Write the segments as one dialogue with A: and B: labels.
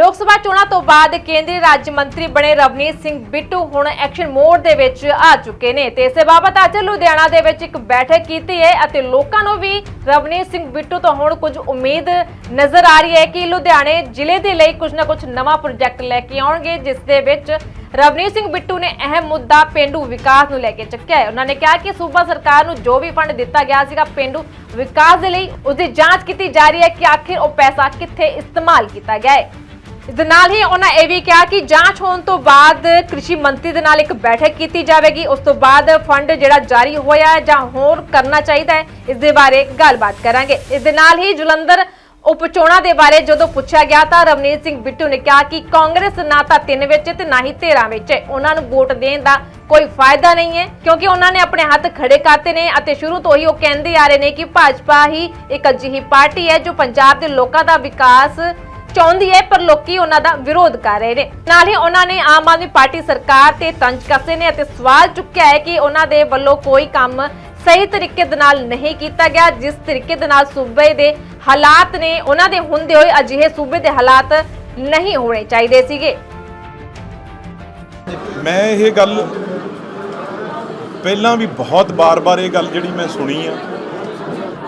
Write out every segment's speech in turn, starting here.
A: ਲੋਕ ਸਭਾ ਚੋਣਾਂ ਤੋਂ ਬਾਅਦ ਕੇਂਦਰੀ ਰਾਜ ਮੰਤਰੀ ਬਣੇ ਰਵਨੀਤ ਸਿੰਘ ਬਿੱਟੂ ਹੁਣ ਐਕਸ਼ਨ ਮੋਡ ਦੇ ਵਿੱਚ ਆ ਚੁੱਕੇ ਨੇ ਤੇ ਇਸੇ ਬਾਬਤ ਅੱਜ ਲੁਧਿਆਣਾ ਦੇ ਵਿੱਚ ਇੱਕ ਬੈਠਕ ਕੀਤੀ ਹੈ ਅਤੇ ਲੋਕਾਂ ਨੂੰ ਵੀ ਰਵਨੀਤ ਸਿੰਘ ਬਿੱਟੂ ਤੋਂ ਹੁਣ ਕੁਝ ਉਮੀਦ ਨਜ਼ਰ ਆ ਰਹੀ ਹੈ ਕਿ ਲੁਧਿਆਣੇ ਜ਼ਿਲ੍ਹੇ ਦੇ ਲਈ ਕੁਝ ਨਾ ਕੁਝ ਨਵਾਂ ਪ੍ਰੋਜੈਕਟ ਲੈ ਕੇ ਆਉਣਗੇ, ਜਿਸ ਦੇ ਵਿੱਚ ਰਵਨੀਤ ਸਿੰਘ ਬਿੱਟੂ ਨੇ ਅਹਿਮ ਮੁੱਦਾ ਪਿੰਡੂ ਵਿਕਾਸ ਨੂੰ ਲੈ ਕੇ ਚੱਕਿਆ ਹੈ। ਉਹਨਾਂ ਨੇ ਕਿਹਾ ਕਿ ਸੂਬਾ ਸਰਕਾਰ ਨੂੰ ਜੋ ਵੀ ਫੰਡ ਦਿੱਤਾ ਗਿਆ ਸੀਗਾ ਪਿੰਡੂ ਵਿਕਾਸ ਦੇ ਲਈ ਉਸ ਦੀ ਜਾਂਚ ਕੀਤੀ ਜਾ ਰਹੀ ਹੈ ਕਿ ਆਖਿਰ ਉਹ ਪੈਸਾ ਕਿੱਥੇ ਇਸਤੇਮਾਲ ਕੀਤਾ ਗਿਆ ਹੈ। ਇਸ ਦੇ ਨਾਲ ਹੀ ਉਹਨਾਂ ਇਹ ਵੀ ਕਿਹਾ ਕਿ ਜਾਂਚ ਹੋਣ ਤੋਂ ਬਾਅਦ ਕ੍ਰਿਸ਼ੀ ਮੰਤਰੀ ਦੇ ਨਾਲ ਇੱਕ ਬੈਠਕ ਕੀਤੀ ਜਾਵੇਗੀ। ਉਸ ਤੋਂ ਬਾਅਦ ਫੰਡ ਜਿਹੜਾ ਜਾਰੀ ਹੋਇਆ ਜਾਂ ਹੋਰ ਕਰਨਾ ਚਾਹੀਦਾ ਹੈ, ਇਸ ਦੇ ਬਾਰੇ ਗੱਲਬਾਤ ਕਰਾਂਗੇ। ਇਸ ਦੇ ਨਾਲ ਹੀ ਜਲੰਧਰ ਉਪ ਦੇ ਬਾਰੇ ਜਦੋਂ ਪੁੱਛਿਆ ਗਿਆ ਤਾਂ ਰਵਨੀਤ ਸਿੰਘ ਬਿੱਟੂ ਨੇ ਕਿਹਾ ਕਿ ਕਾਂਗਰਸ ਨਾ ਤਾਂ ਤਿੰਨ ਵਿੱਚ ਤੇ ਨਾ ਹੀ 13 ਵਿੱਚ ਹੈ। ਉਹਨਾਂ ਨੂੰ ਵੋਟ ਦੇਣ ਦਾ ਕੋਈ ਫਾਇਦਾ ਨਹੀਂ ਹੈ, ਕਿਉਂਕਿ ਉਹਨਾਂ ਨੇ ਆਪਣੇ ਹੱਥ ਖੜੇ ਕਰਤੇ ਨੇ ਅਤੇ ਸ਼ੁਰੂ ਤੋਂ ਹੀ ਉਹ ਕਹਿੰਦੇ ਆ ਰਹੇ ਨੇ ਕਿ ਭਾਜਪਾ ਹੀ ਇੱਕ ਅਜਿਹੀ ਪਾਰਟੀ ਹੈ ਜੋ ਪੰਜਾਬ ਦੇ ਲੋਕਾਂ ਦਾ ਵਿਕਾਸ ਚਾਹੁੰਦੀ ਹੈ, ਪਰ ਲੋਕੀ ਉਹਨਾਂ ਦਾ ਵਿਰੋਧ ਕਰ ਰਹੇ ਨੇ। ਨਾਲ ਹੀ ਉਹਨਾਂ ਨੇ ਆਮ ਆਦਮੀ ਪਾਰਟੀ ਸਰਕਾਰ ਤੇ ਤੰਜ ਕੱਸੇ ਨੇ ਅਤੇ ਸਵਾਲ ਚੁੱਕਿਆ ਹੈ ਕਿ ਉਹਨਾਂ ਦੇ ਵੱਲੋਂ ਕੋਈ ਕੰਮ ਸਹੀ ਤਰੀਕੇ ਦੇ ਨਾਲ ਨਹੀਂ ਕੀਤਾ ਗਿਆ, ਜਿਸ ਤਰੀਕੇ ਦੇ ਨਾਲ ਸੂਬੇ ਦੇ ਹਾਲਾਤ ਨੇ, ਉਹਨਾਂ ਦੇ ਹੁੰਦੇ ਹੋਏ ਅਜਿਹੇ ਸੂਬੇ ਦੇ ਹਾਲਾਤ ਨਹੀਂ ਹੋਣੇ ਚਾਹੀਦੇ ਸੀਗੇ।
B: ਮੈਂ ਇਹ ਗੱਲ ਪਹਿਲਾਂ ਵੀ ਬਹੁਤ ਬਾਰ ਬਾਰ ਇਹ ਗੱਲ ਜਿਹੜੀ ਮੈਂ ਸੁਣੀ ਆ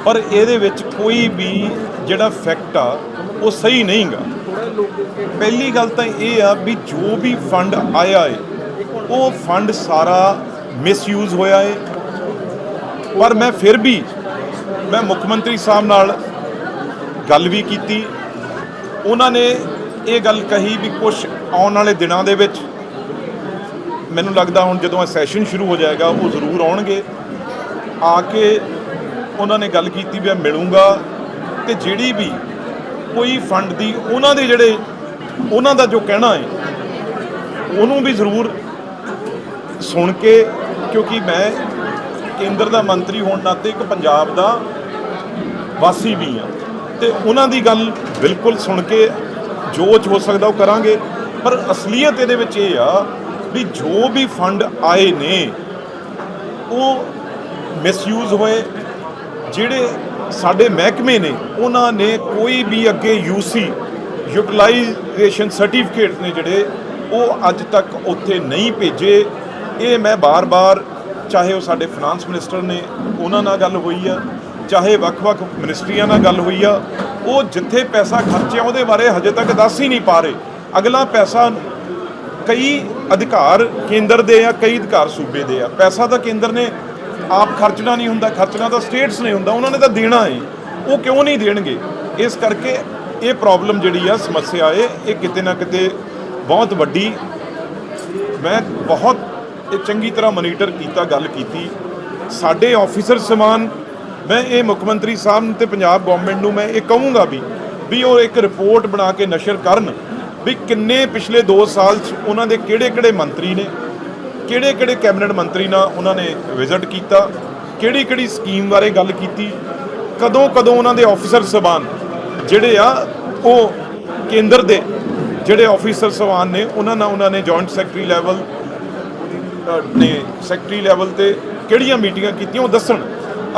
B: ਪਰ ਇਹਦੇ ਵਿੱਚ ਕੋਈ ਵੀ ਜਿਹੜਾ ਫੈਕਟ ਆ, ਉਹ ਸਹੀ ਨਹੀਂਗਾ ਪਹਿਲੀ ਗੱਲ ਤਾਂ ਇਹ ਆ ਵੀ ਜੋ ਵੀ ਫੰਡ ਆਇਆ ਏ, ਉਹ ਫੰਡ ਸਾਰਾ ਮਿਸਯੂਜ਼ ਹੋਇਆ ਏ। ਪਰ ਮੈਂ ਫਿਰ ਵੀ ਮੈਂ ਮੁੱਖ ਮੰਤਰੀ ਸਾਹਿਬ ਨਾਲ ਗੱਲ ਵੀ ਕੀਤੀ। ਉਹਨਾਂ ਨੇ ਇਹ ਗੱਲ ਕਹੀ ਵੀ ਕੁਝ ਆਉਣ ਵਾਲੇ ਦਿਨਾਂ ਦੇ ਵਿੱਚ ਮੈਨੂੰ ਲੱਗਦਾ ਹੁਣ ਜਦੋਂ ਇਹ ਸੈਸ਼ਨ ਸ਼ੁਰੂ ਹੋ ਜਾਏਗਾ, ਉਹ ਜ਼ਰੂਰ ਆਉਣਗੇ। ਆ ਕੇ ਉਹਨਾਂ ਨੇ ਗੱਲ ਕੀਤੀ ਵੀ ਮੈਂ ਮਿਲੂੰਗਾ ਤੇ ਜਿਹੜੀ ਵੀ ਕੋਈ ਫੰਡ ਦੀ ਉਹਨਾਂ ਦੇ ਜਿਹੜੇ ਉਹਨਾਂ ਦਾ ਜੋ ਕਹਿਣਾ ਹੈ, ਉਹਨੂੰ ਵੀ ਜ਼ਰੂਰ ਸੁਣ ਕੇ, ਕਿਉਂਕਿ ਮੈਂ ਕੇਂਦਰ ਦਾ ਮੰਤਰੀ ਹੋਣ ਨਾਤੇ ਇੱਕ ਪੰਜਾਬ ਦਾ ਵਾਸੀ ਵੀ ਆ ਤੇ ਉਹਨਾਂ ਦੀ ਗੱਲ ਬਿਲਕੁਲ ਸੁਣ ਕੇ ਜੋ ਹੋ ਸਕਦਾ ਉਹ ਕਰਾਂਗੇ। ਪਰ ਅਸਲੀਅਤ ਇਹਦੇ ਵਿੱਚ ਇਹ ਆ ਵੀ ਜੋ ਵੀ ਫੰਡ ਆਏ ਨੇ, ਉਹ ਮਿਸਯੂਜ਼ ਹੋਏ ਜਿਹੜੇ ਸਾਡੇ ਮਹਿਕਮੇ ਨੇ, ਉਹਨਾਂ ਨੇ ਕੋਈ ਵੀ ਅੱਗੇ ਯੂਸੀ ਯੂਟਿਲਾਈਜੇਸ਼ਨ ਸਰਟੀਫਿਕੇਟ ਨੇ ਜਿਹੜੇ, ਉਹ ਅੱਜ ਤੱਕ ਉੱਥੇ ਨਹੀਂ ਭੇਜੇ। ਇਹ ਮੈਂ ਬਾਰ-ਬਾਰ, ਚਾਹੇ ਉਹ ਸਾਡੇ ਫਾਈਨਾਂਸ ਮਿਨਿਸਟਰ ਨੇ, ਉਹਨਾਂ ਨਾਲ ਗੱਲ ਹੋਈ ਆ, ਚਾਹੇ ਵੱਖ-ਵੱਖ ਮਿਨਿਸਟਰੀਆਂ ਨਾਲ ਗੱਲ ਹੋਈ ਆ, ਉਹ ਜਿੱਥੇ ਪੈਸਾ ਖਰਚਿਆ, ਉਹਦੇ ਬਾਰੇ ਹਜੇ ਤੱਕ ਦੱਸ ਹੀ ਨਹੀਂ ਪਾ ਰਹੇ। ਅਗਲਾ ਪੈਸਾ ਕਈ ਅਧਿਕਾਰ ਕੇਂਦਰ ਦੇ ਆ, ਕਈ ਅਧਿਕਾਰ ਸੂਬੇ ਦੇ ਆ। ਪੈਸਾ ਤਾਂ ਕੇਂਦਰ ਨੇ ਆਪ ਖਰਚਣਾ ਨਹੀਂ ਹੁੰਦਾ, ਖਰਚਣਾ ਤਾਂ ਸਟੇਟਸ ਨੇ ਹੁੰਦਾ, ਉਹਨਾਂ ਨੇ ਤਾਂ ਦੇਣਾ ਹੈ। ਉਹ ਕਿਉਂ ਨਹੀਂ ਦੇਣਗੇ? ਇਸ ਕਰਕੇ ਇਹ ਪ੍ਰੋਬਲਮ ਜਿਹੜੀ ਆ, ਸਮੱਸਿਆ ਏ ਇਹ ਕਿਤੇ ਨਾ ਕਿਤੇ ਬਹੁਤ ਵੱਡੀ, ਮੈਂ ਬਹੁਤ ਇਹ ਚੰਗੀ ਤਰ੍ਹਾਂ ਮੋਨੀਟਰ ਕੀਤਾ, ਗੱਲ ਕੀਤੀ। ਸਾਡੇ ਆਫੀਸਰ ਸਮਾਨ, ਮੈਂ ਇਹ ਮੁੱਖ ਮੰਤਰੀ ਸਾਹਿਬ ਨੂੰ ਤੇ ਪੰਜਾਬ ਗਵਰਨਮੈਂਟ ਨੂੰ ਮੈਂ ਇਹ ਕਹੂੰਗਾ ਵੀ ਵੀ ਉਹ ਇੱਕ ਰਿਪੋਰਟ ਬਣਾ ਕੇ ਨਸ਼ਰ ਕਰਨ, ਵੀ ਕਿੰਨੇ ਪਿਛਲੇ 2 ਸਾਲ 'ਚ ਉਹਨਾਂ ਦੇ ਕਿਹੜੇ-ਕਿਹੜੇ ਮੰਤਰੀ ਨੇ ਕਿਹੜੇ-ਕਿਹੜੇ ਕੈਬਨਿਟ ਮੰਤਰੀ ਨਾਲ ਉਹਨਾਂ ਨੇ ਵਿਜ਼ਿਟ ਕੀਤਾ? ਕਿਹੜੀ-ਕਿਹੜੀ ਸਕੀਮ ਬਾਰੇ ਗੱਲ ਕੀਤੀ? ਕਦੋਂ-ਕਦੋਂ ਉਹਨਾਂ ਦੇ ਆਫੀਸਰ ਸਬਾਨ? ਜਿਹੜੇ ਆ, ਉਹ ਕੇਂਦਰ ਦੇ ਜਿਹੜੇ ਆਫੀਸਰ ਸਬਾਨ ਨੇ, ਉਹਨਾਂ ਨਾਲ ਉਹਨਾਂ ਨੇ ਜੁਆਇੰਟ ਸੈਕਟਰੀ ਲੈਵਲ ਨੇ ਸੈਕਟਰੀ ਲੈਵਲ ਤੇ ਕਿਹੜੀਆਂ ਮੀਟਿੰਗਾਂ ਕੀਤੀਆਂ, ਉਹ ਦੱਸਣ।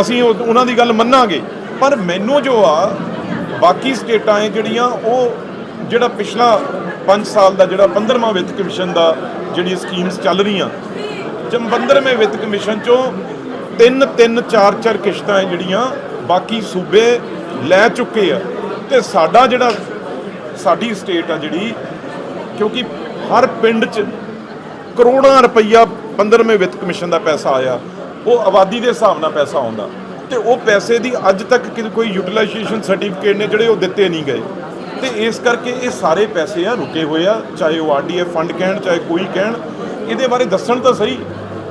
B: ਅਸੀਂ ਉਹ- ਉਹਨਾਂ ਦੀ ਗੱਲ ਮੰਨਾਂਗੇ। ਪਰ ਮੈਨੂੰ ਜੋ ਆ, ਬਾਕੀ ਸਟੇਟਾਂ ਹੈ ਜਿਹੜੀਆਂ, ਉਹ ਜਿਹੜਾ ਪਿਛਲਾ 5 ਸਾਲ ਦਾ ਜਿਹੜਾ 15ਵਾਂ ਵਿੱਤ ਕਮਿਸ਼ਨ ਦਾ ਜਿਹੜੀ ਸਕੀਮਸ ਚੱਲ ਰਹੀਆਂ ਜਮ 15ਵੇਂ ਵਿੱਤ ਕਮਿਸ਼ਨ ਚੋਂ ਤਿੰਨ ਤਿੰਨ, ਚਾਰ ਚਾਰ ਕਿਸ਼ਤਾਂ ਜਿਹੜੀਆਂ ਬਾਕੀ ਸੂਬੇ ਲੈ ਚੁੱਕੇ ਆ ਤੇ ਸਾਡਾ ਜਿਹੜਾ ਸਾਡੀ ਸਟੇਟ ਆ ਜਿਹੜੀ, ਕਿਉਂਕਿ ਹਰ ਪਿੰਡ 'ਚ ਕਰੋੜਾਂ ਰੁਪਈਆ 15ਵੇਂ ਵਿੱਤ ਕਮਿਸ਼ਨ ਦਾ ਪੈਸਾ ਆਇਆ, ਉਹ ਆਬਾਦੀ ਦੇ ਹਿਸਾਬ ਨਾਲ ਪੈਸਾ ਆਉਂਦਾ ਤੇ ਉਹ ਪੈਸੇ ਦੀ ਅੱਜ ਤੱਕ ਕਿ- ਕੋਈ ਯੂਟਿਲਾਈਜੇਸ਼ਨ ਸਰਟੀਫਿਕੇਟ ਨੇ ਜਿਹੜੇ ਉਹ ਦਿੱਤੇ ਨਹੀਂ ਗਏ। ਤੇ ਇਸ ਕਰਕੇ ਇਹ ਸਾਰੇ ਪੈਸੇ ਆ ਰੁਕੇ ਹੋਏ ਆ, ਚਾਹੇ ਉਹ ਆਰਡੀਐਫ ਫੰਡ ਕਹਿਣ, ਚਾਹੇ ਕੋਈ ਕਹਿਣ, ਇਹਦੇ ਬਾਰੇ ਦੱਸਣ ਤਾਂ ਸਹੀ।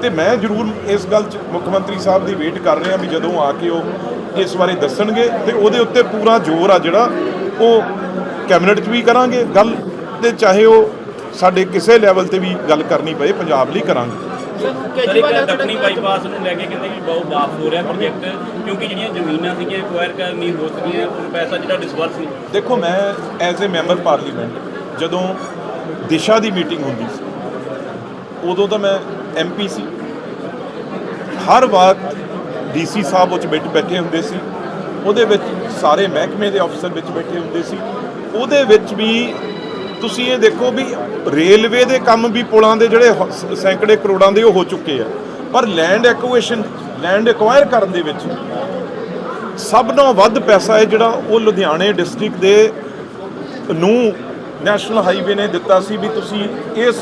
B: ਤੇ ਮੈਂ ਜ਼ਰੂਰ ਇਸ ਗੱਲ 'ਚ ਮੁੱਖ ਮੰਤਰੀ ਸਾਹਿਬ ਦੀ ਵੇਟ ਕਰ ਰਿਹਾ ਵੀ ਜਦੋਂ ਆ ਕੇ ਉਹ ਇਸ ਬਾਰੇ ਦੱਸਣਗੇ ਤੇ ਉਹਦੇ ਉੱਤੇ ਪੂਰਾ ਜ਼ੋਰ ਆ ਜਿਹੜਾ ਉਹ ਕੈਬਨਿਟ 'ਚ ਵੀ ਕਰਾਂਗੇ ਗੱਲ ਤੇ ਚਾਹੇ ਉਹ ਸਾਡੇ ਕਿਸੇ ਲੈਵਲ ਤੇ ਵੀ ਗੱਲ ਕਰਨੀ ਪਏ, ਪੰਜਾਬ ਲਈ ਕਰਾਂਗੇ।
C: ਸਰ ਇੱਕ ਦੱਖਣੀ ਬਾਈਪਾਸ ਨੂੰ ਲੈ ਕੇ ਕਹਿੰਦੇ ਵੀ ਬਹੁਤ ਵਾਪਸ ਹੋ ਰਿਹਾ ਪ੍ਰੋਜੈਕਟ ਕਿਉਂਕਿ ਜਿਹੜੀਆਂ ਜ਼ਮੀਨਾਂ ਸੀਗੀਆਂ ਐਕਵਾਇਰ ਕਰਨੀ ਹੋ ਸਕੀਆਂ ਉਹ ਪੈਸਾ ਜਿਹੜਾ ਡਿਸਬਰਸ ਨਹੀਂ
B: ਦੇਖੋ ਮੈਂ ਐਜ਼ ਅ ਮੈਂਬਰ ਪਾਰਲੀਮੈਂਟ ਜਦੋਂ ਦਿਸ਼ਾ ਦੀ ਮੀਟਿੰਗ ਹੁੰਦੀ ਸੀ ਉਦੋਂ ਤਾਂ ਮੈਂ ਐਮਪੀ ਸੀ। ਹਰ ਵਕਤ ਡੀਸੀ ਸਾਹਿਬ ਉੱਚ ਬੈਠ ਬੈਠੇ ਹੁੰਦੇ ਸੀ। ਉਹਦੇ ਵਿੱਚ ਸਾਰੇ ਮਹਿਕਮੇ ਦੇ ਅਫਸਰ ਵਿੱਚ ਬੈਠੇ ਹੁੰਦੇ ਸੀ। ਉਹਦੇ ਵਿੱਚ ਵੀ ਤੁਸੀਂ ਇਹ ਦੇਖੋ ਵੀ ਰੇਲਵੇ ਦੇ ਕੰਮ ਵੀ ਪੁਲਾਂ ਦੇ ਜਿਹੜੇ ਹ- ਸੈਂਕੜੇ ਕਰੋੜਾਂ ਦੇ ਉਹ ਹੋ ਚੁੱਕੇ ਆ। ਪਰ ਲੈਂਡ ਐਕੁਏਸ਼ਨ ਲੈਂਡ ਐਕਵਾਇਰ ਕਰਨ ਦੇ ਵਿੱਚ ਸਭ ਨਾਲੋਂ ਵੱਧ ਪੈਸਾ ਹੈ ਜਿਹੜਾ ਉਹ ਲੁਧਿਆਣੇ ਡਿਸਟ੍ਰਿਕਟ ਦੇ ਨੂੰ ਨੈਸ਼ਨਲ ਹਾਈਵੇ ਨੇ ਦਿੱਤਾ ਸੀ ਵੀ ਤੁਸੀਂ ਇਸ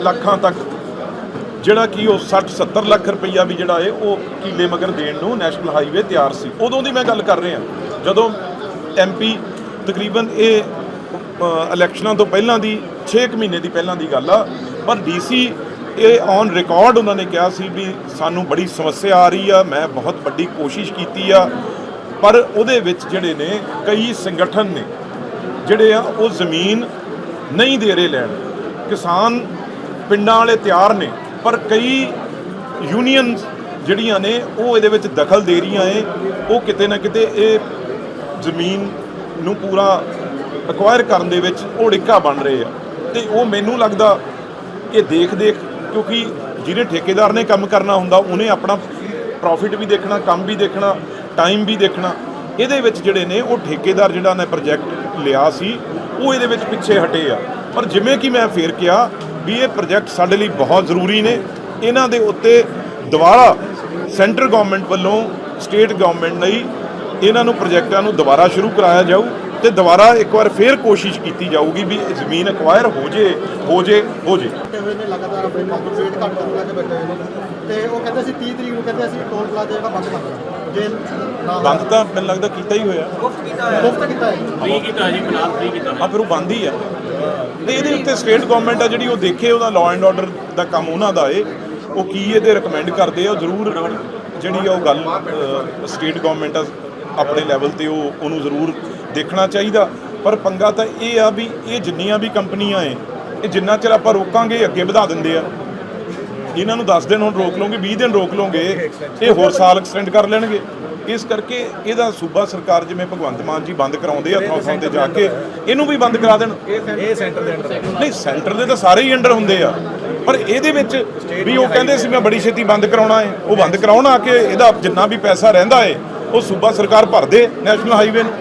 B: ਲੱਖਾਂ ਤੱਕ ਜਿਹੜਾ ਕਿ ਉਹ 60 70 ਲੱਖ ਰੁਪਈਆ ਵੀ ਜਿਹੜਾ ਹੈ ਉਹ ਕੀਲੇ ਮਗਰ ਦੇਣ ਨੂੰ ਨੈਸ਼ਨਲ ਹਾਈਵੇ ਤਿਆਰ ਸੀ। ਉਦੋਂ ਦੀ ਮੈਂ ਗੱਲ ਕਰ ਰਿਹਾ। ਜਦੋਂ ਐਮਪੀ ਤਕਰੀਬਨ ਇਹ ਇਲੈਕਸ਼ਨਾਂ ਤੋਂ ਪਹਿਲਾਂ ਦੀ 6 ਮਹੀਨੇ ਦੀ ਪਹਿਲਾਂ ਦੀ ਗੱਲ ਆ। ਪਰ ਡੀਸੀ ਇਹ ਔਨ ਰਿਕਾਰਡ ਉਹਨਾਂ ਨੇ ਕਿਹਾ ਸੀ ਵੀ ਸਾਨੂੰ ਬੜੀ ਸਮੱਸਿਆ ਆ ਰਹੀ ਆ, ਮੈਂ ਬਹੁਤ ਵੱਡੀ ਕੋਸ਼ਿਸ਼ ਕੀਤੀ ਆ। ਪਰ ਉਹਦੇ ਵਿੱਚ ਜਿਹੜੇ ਨੇ, ਕਈ ਸੰਗਠਨ ਨੇ, ਜਿਹੜੇ ਆ, ਉਹ ਜ਼ਮੀਨ ਨਹੀਂ ਦੇ ਰਹੇ ਲੈਣ। ਕਿਸਾਨ ਪਿੰਡਾਂ ਵਾਲੇ ਤਿਆਰ ਨੇ, ਪਰ ਕਈ ਯੂਨੀਅਨ ਜਿਹੜੀਆਂ ਨੇ, ਉਹ ਇਹਦੇ ਵਿੱਚ ਦਖਲ ਦੇ ਰਹੀਆਂ ਏ ਉਹ ਕਿਤੇ ਨਾ ਕਿਤੇ ਇਹ ਜ਼ਮੀਨ ਨੂੰ ਪੂਰਾ ਅਕਵਾਇਰ ਕਰਨ ਦੇ ਵਿੱਚ ਉਹ ਡਿੱਕਾ ਬਣ ਰਹੇ ਆ। ਤੇ ਉਹ ਮੈਨੂੰ ਲੱਗਦਾ ਇਹ ਦੇਖ ਦੇਖ, ਕਿਉਂਕਿ ਜਿਹੜੇ ਠੇਕੇਦਾਰ ਨੇ ਕੰਮ ਕਰਨਾ ਹੁੰਦਾ, ਉਹਨੇ ਆਪਣਾ ਪ੍ਰੋਫਿਟ ਵੀ ਦੇਖਣਾ, ਕੰਮ ਵੀ ਦੇਖਣਾ ਟਾਈਮ ਵੀ ਦੇਖਣਾ। ਇਹਦੇ ਵਿੱਚ ਜਿਹੜੇ ਨੇ, ਉਹ ਠੇਕੇਦਾਰ ਜਿਹੜਾ ਨੇ ਪ੍ਰੋਜੈਕਟ ਲਿਆ ਸੀ, ਉਹ ਇਹਦੇ ਵਿੱਚ ਪਿੱਛੇ ਹਟੇ ਆ। ਪਰ ਜਿਵੇਂ ਕਿ ਮੈਂ ਫੇਰ ਕਿਹਾ ਵੀ ਇਹ ਪ੍ਰੋਜੈਕਟ ਸਾਡੇ ਲਈ ਬਹੁਤ ਜ਼ਰੂਰੀ ਨੇ। ਇਹਨਾਂ ਦੇ ਉੱਤੇ ਦੁਬਾਰਾ ਸੈਂਟਰ ਗਵਰਨਮੈਂਟ ਵੱਲੋਂ ਸਟੇਟ ਗਵਰਨਮੈਂਟ ਲਈ ਇਹਨਾਂ ਨੂੰ ਪ੍ਰੋਜੈਕਟਾਂ ਨੂੰ ਦੁਬਾਰਾ ਸ਼ੁਰੂ ਕਰਾਇਆ ਜਾਊ। ਤੇ ਦੁਬਾਰਾ ਇੱਕ ਵਾਰ ਫੇਰ ਕੋਸ਼ਿਸ਼ ਕੀਤੀ ਜਾਊਗੀ ਵੀ ਜ਼ਮੀਨ ਐਕਵਾਇਰ ਹੋ ਜੇ ਹੋ ਜੇ ਹੋ ਜੇ।
D: ਬੈਠੇ ਹੋਏ ਨੇ ਲਗਾਤਾਰ ਆਪਣੇ ਕੰਪਨਸੇਟ ਘੱਟ ਕਰਨ ਲੱਗੇ ਬੈਠੇ ਹੋਏ ਨੇ। ਤੇ ਉਹ ਕਹਿੰਦੇ ਸੀ 30 ਤਰੀਕ ਨੂੰ ਕਹਿੰਦੇ ਅਸੀਂ ਟੋਲ ਪਲਾਜ਼ਾ ਜਿਹੜਾ ਬੰਦ ਕਰਨਾ ਜੇ ਨਾ
B: ਬੰਦ ਤਾਂ ਮੈਨੂੰ ਲੱਗਦਾ ਕੀਤਾ ਹੀ ਹੋਇਆ।
D: ਮੁਫਤ ਕੀਤਾ ਹੈ।
C: ਫ੍ਰੀ ਕੀਤਾ ਜੀ ਫਿਲਹਾਲ ਫ੍ਰੀ ਕੀਤਾ।
B: ਆ ਫਿਰ ਉਹ ਬੰਦ ਹੀ ਆ। ਤੇ ਇਹਦੇ ਉੱਤੇ ਸਟੇਟ ਗਵਰਨਮੈਂਟ ਆ ਜਿਹੜੀ ਉਹ ਦੇਖੇ ਉਹਦਾ ਲਾਅ ਐਂਡ ਆਰਡਰ ਦਾ ਕੰਮ ਉਹਨਾਂ ਦਾ ਏ। ਉਹ ਕੀ ਇਹਦੇ ਰეკਮੈਂਡ ਕਰਦੇ ਆ? ਉਹ ਜ਼ਰੂਰ ਜਿਹੜੀ ਆ ਉਹ ਗੱਲ ਸਟੇਟ ਗਵਰਨਮੈਂਟ ਆ ਆਪਣੇ ਲੈਵਲ ਤੇ ਉਹ ਉਹਨੂੰ ਜ਼ਰੂਰ ਦੇਖਣਾ ਚਾਹੀਦਾ। ਪਰ ਪੰਗਾ ਤਾਂ ਇਹ ਆ ਵੀ ਇਹ ਜਿੰਨੀਆਂ ਵੀ ਕੰਪਨੀਆਂ ਏ ਇਹ ਜਿੰਨਾ ਚਿਰ ਆਪਾਂ ਰੋਕਾਂਗੇ ਅੱਗੇ ਵਧਾ ਦਿੰਦੇ ਆ। ਇਹਨਾਂ ਨੂੰ 10 ਦਿਨ ਹੁਣ ਰੋਕ ਲਓਗੇ 20 ਦਿਨ ਰੋਕ ਲਓਗੇ ਇਹ ਹੋਰ ਸਾਲ ਐਕਸਟੈਂਡ ਕਰ ਲੈਣਗੇ। ਇਸ ਕਰਕੇ ਇਹਦਾ ਸੂਬਾ ਸਰਕਾਰ ਜਿਵੇਂ ਭਗਵੰਤ ਮਾਨ ਜੀ ਬੰਦ ਕਰਾਉਂਦੇ ਆ ਥਾਂ ਤੇ ਜਾ ਕੇ ਇਹਨੂੰ ਵੀ ਬੰਦ ਕਰਾ ਦੇਣ।
E: ਇਹ ਸੈਂਟਰ ਦੇ ਅੰਡਰ
B: ਨਹੀਂ ਸੈਂਟਰ ਦੇ ਤਾਂ ਸਾਰੇ ਹੀ ਅੰਡਰ ਹੁੰਦੇ ਆ। ਪਰ ਇਹਦੇ ਵਿੱਚ ਵੀ ਉਹ ਕਹਿੰਦੇ ਸੀ ਮੈਂ ਬੜੀ ਛੇਤੀ ਬੰਦ ਕਰਾਉਣਾ ਹੈ ਉਹ ਬੰਦ ਕਰਾਉਣ ਆ ਕੇ ਇਹਦਾ ਜਿੰਨਾ ਵੀ ਪੈਸਾ ਰਹਿੰਦਾ ਹੈ ਉਹ ਸੂਬਾ ਸਰਕਾਰ ਭਰ ਦੇ ਨੈਸ਼ਨਲ ਹਾਈਵੇ ਨੂੰ।